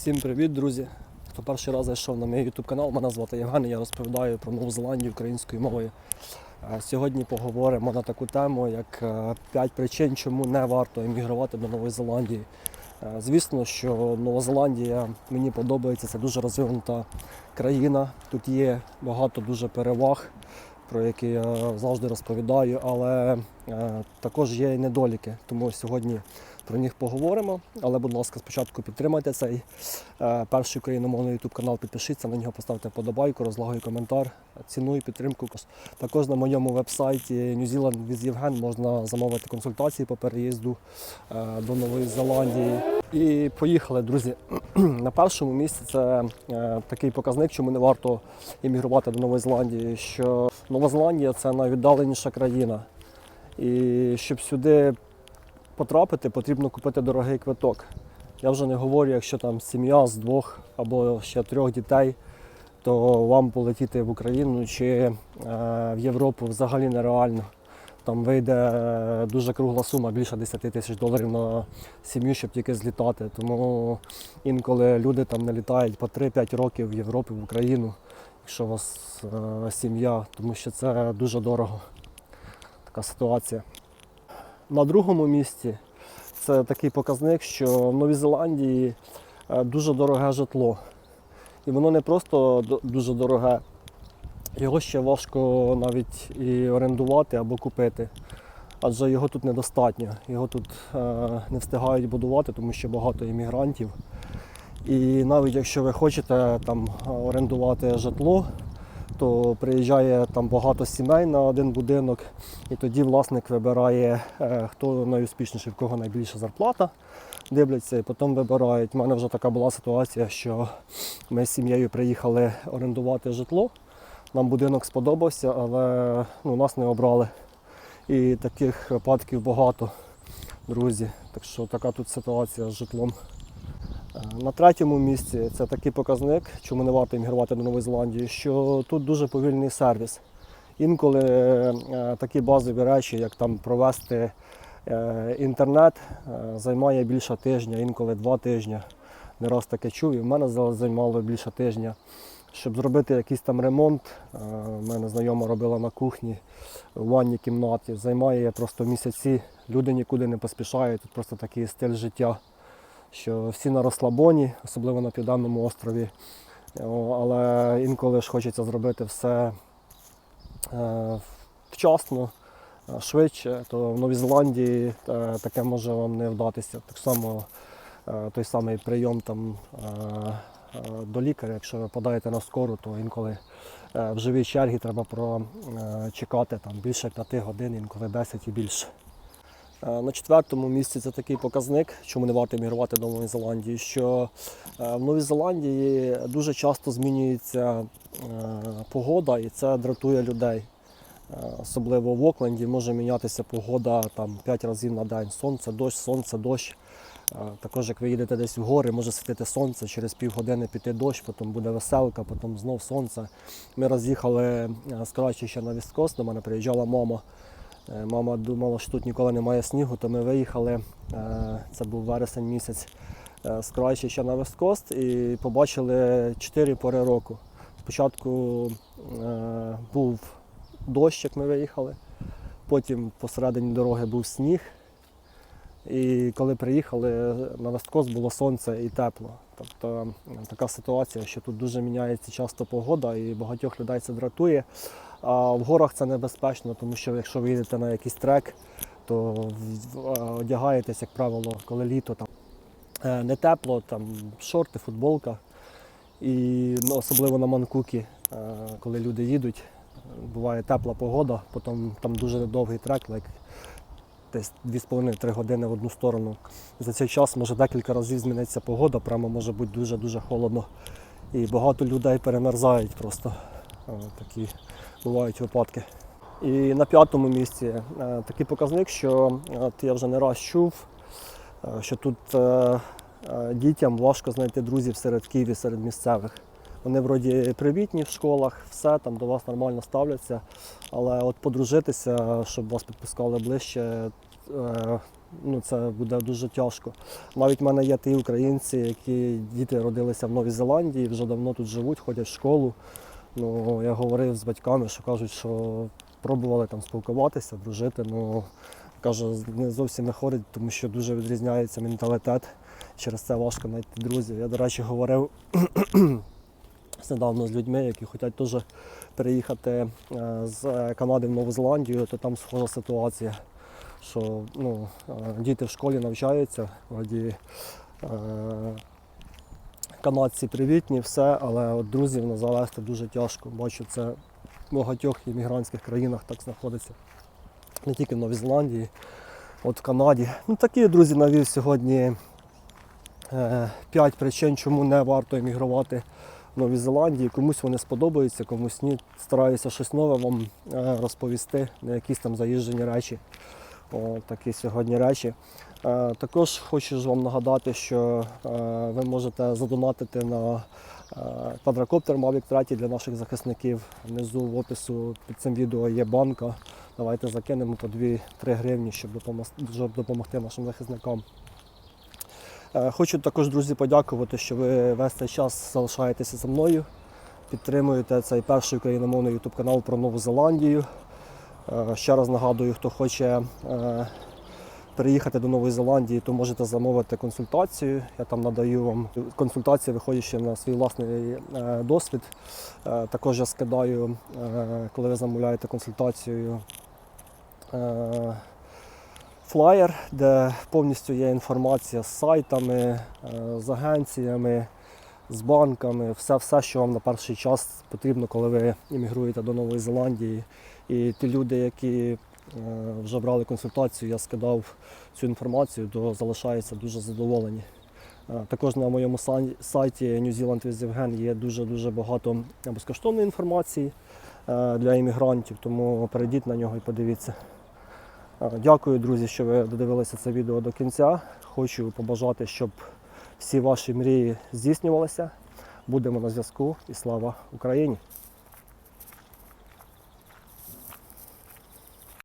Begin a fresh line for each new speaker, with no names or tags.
Всім привіт, друзі! Хто перший раз зайшов на мій YouTube канал, мене звати Євген, і я розповідаю про Нову Зеландію українською мовою. Е, Сьогодні поговоримо на таку тему, як 5 причин, чому не варто емігрувати до Нової Зеландії. Е, Звісно, що Нова Зеландія мені подобається, це дуже розвинута країна. Тут є багато дуже переваг, про які я завжди розповідаю, але е, також є і недоліки. Тому сьогодні про них поговоримо. Але, будь ласка, спочатку підтримайте цей е, перший україномовний YouTube канал, підпишіться на нього, поставте подобайку, розлагою коментар, ціную підтримку. Також на моєму вебсайті New Zealand with Євген можна замовити консультації по переїзду е, до Нової Зеландії. І поїхали, друзі. На першому місці це е, такий показник, чому не варто іммігрувати до Нової Зеландії, що Нова Зеландія це найвіддаленіша країна. І щоб сюди потрапити, потрібно купити дорогий квиток. Я вже не говорю, якщо там сім'я з двох або ще трьох дітей, то вам полетіти в Україну чи е, в Європу взагалі нереально. Там вийде е, дуже кругла сума, більше 10 тисяч доларів на сім'ю, щоб тільки злітати. Тому інколи люди там не літають по 3-5 років в Європу, в Україну, якщо у вас е, сім'я, тому що це дуже дорого. Така ситуація. На другому місці це такий показник, що в Новій Зеландії е, дуже дороге житло. І воно не просто дуже дороге, його ще важко навіть і орендувати або купити. Адже його тут недостатньо. Його тут е, не встигають будувати, тому що багато іммігрантів. І навіть якщо ви хочете там орендувати житло, то приїжджає там багато сімей на один будинок, і тоді власник вибирає, е, хто найуспішніший, в кого найбільша зарплата. Дивляться і потім вибирають. У мене вже така була ситуація, що ми з сім'єю приїхали орендувати житло. Нам будинок сподобався, але ну, нас не обрали. І таких випадків багато, друзі. Так що така тут ситуація з житлом. На третьому місці це такий показник, чому не варто іммігрувати до Нової Зеландії, що тут дуже повільний сервіс. Інколи е, такі базові речі, як там провести е, інтернет, е, займає більше тижня, інколи два тижні. Не раз таке чув, і в мене займало більше тижня. Щоб зробити якийсь там ремонт, в мене знайома робила на кухні в ванній кімнаті. Займає просто місяці, люди нікуди не поспішають, тут просто такий стиль життя що всі на розслабоні, особливо на Південному острові. Але інколи ж хочеться зробити все е, вчасно, е, швидше, то в Новій Зеландії е, таке може вам не вдатися. Так само е, той самий прийом там, е, е, до лікаря, якщо ви подаєте на скору, то інколи е, в живій чергі треба прочекати там, більше 5 годин, інколи 10 і більше. Е, На четвертому місці це такий показник, чому не варто емігрувати до Нової Зеландії, що е, в Новій Зеландії дуже часто змінюється е, погода і це дратує людей. Особливо в Окленді може мінятися погода там 5 разів на день. Сонце, дощ, сонце, дощ. Також як ви їдете десь в гори, може світити сонце, через півгодини піти дощ, потім буде веселка, потім знов сонце. Ми роз'їхали з Крачі ще на Вісткост, до мене приїжджала мама. Е, Мама думала, що тут ніколи немає снігу, то ми виїхали. е, Це був вересень місяць е, з Крайчі ще на Весткост і побачили чотири пори року. Спочатку був дощ, як ми виїхали, потім посередині дороги був сніг. І коли приїхали на Весткост було сонце і тепло. Тобто така ситуація, що тут дуже міняється часто погода і багатьох людей це дратує. А в горах це небезпечно, тому що якщо ви їдете на якийсь трек, то одягаєтесь, як правило, коли літо там е, не тепло, там шорти, футболка. І ну, особливо на Манкукі, е, коли люди їдуть, буває тепла погода, потім там дуже довгий трек, like, десь 2,5-3 години в одну сторону. За цей час може декілька разів зміниться погода, прямо може бути дуже-дуже холодно. І багато людей перемерзають просто. Е, Такі бувають випадки. І на п'ятому місці е, такий показник, що е, от я вже не раз чув, що тут дітям важко знайти друзів серед Києві, серед місцевих. Вони вроді привітні в школах, все там до вас нормально ставляться. Але от подружитися, щоб вас підпускали ближче, ну, це буде дуже тяжко. Навіть в мене є ті українці, які діти родилися в Новій Зеландії, вже давно тут живуть, ходять в школу. Ну, я говорив з батьками, що кажуть, що пробували там спілкуватися, дружити. Ну, каже, не зовсім не ходить, тому що дуже відрізняється менталітет. Через це важко знайти друзів. Я, до речі, говорив недавно з людьми, які хочуть теж переїхати е, з Канади в Нову Зеландію, то там схожа ситуація, що ну, е, діти в школі навчаються, вроді е, канадці привітні, все, але от друзів не завести дуже тяжко. Бачу, це в багатьох іммігрантських країнах так знаходиться. Не тільки в Новій Зеландії, от в Канаді. Ну такі друзі навів сьогодні е, п'ять причин, чому не варто емігрувати в Новій Зеландії. Комусь вони сподобаються, комусь ні. Стараюся щось нове вам е, розповісти, не якісь там заїжджені речі. О, такі сьогодні речі. Е, Також хочу вам нагадати, що е, ви можете задонатити на е, квадрокоптер Mavic 3 для наших захисників. Внизу в опису під цим відео є банка. Давайте закинемо по 2-3 гривні, щоб допомогти, нашим захисникам. Хочу також, друзі, подякувати, що ви весь цей час залишаєтеся зі мною. Підтримуєте цей перший україномовний YouTube канал про Нову Зеландію. Ще раз нагадую, хто хоче переїхати до Нової Зеландії, то можете замовити консультацію. Я там надаю вам консультації, виходячи на свій власний е, досвід. Е, Також я скидаю, е, коли ви замовляєте консультацію. Флаєр, де повністю є інформація з сайтами, з агенціями, з банками, все, все, що вам на перший час потрібно, коли ви іммігруєте до Нової Зеландії. І ті люди, які вже брали консультацію, я скидав цю інформацію, то залишаються дуже задоволені. Е, Також на моєму сайті New Zealand with Євген є дуже-дуже багато безкоштовної інформації е, для іммігрантів, тому перейдіть на нього і подивіться. Е, Дякую, друзі, що ви додивилися це відео до кінця. Хочу побажати, щоб всі ваші мрії здійснювалися. Будемо на зв'язку і слава Україні!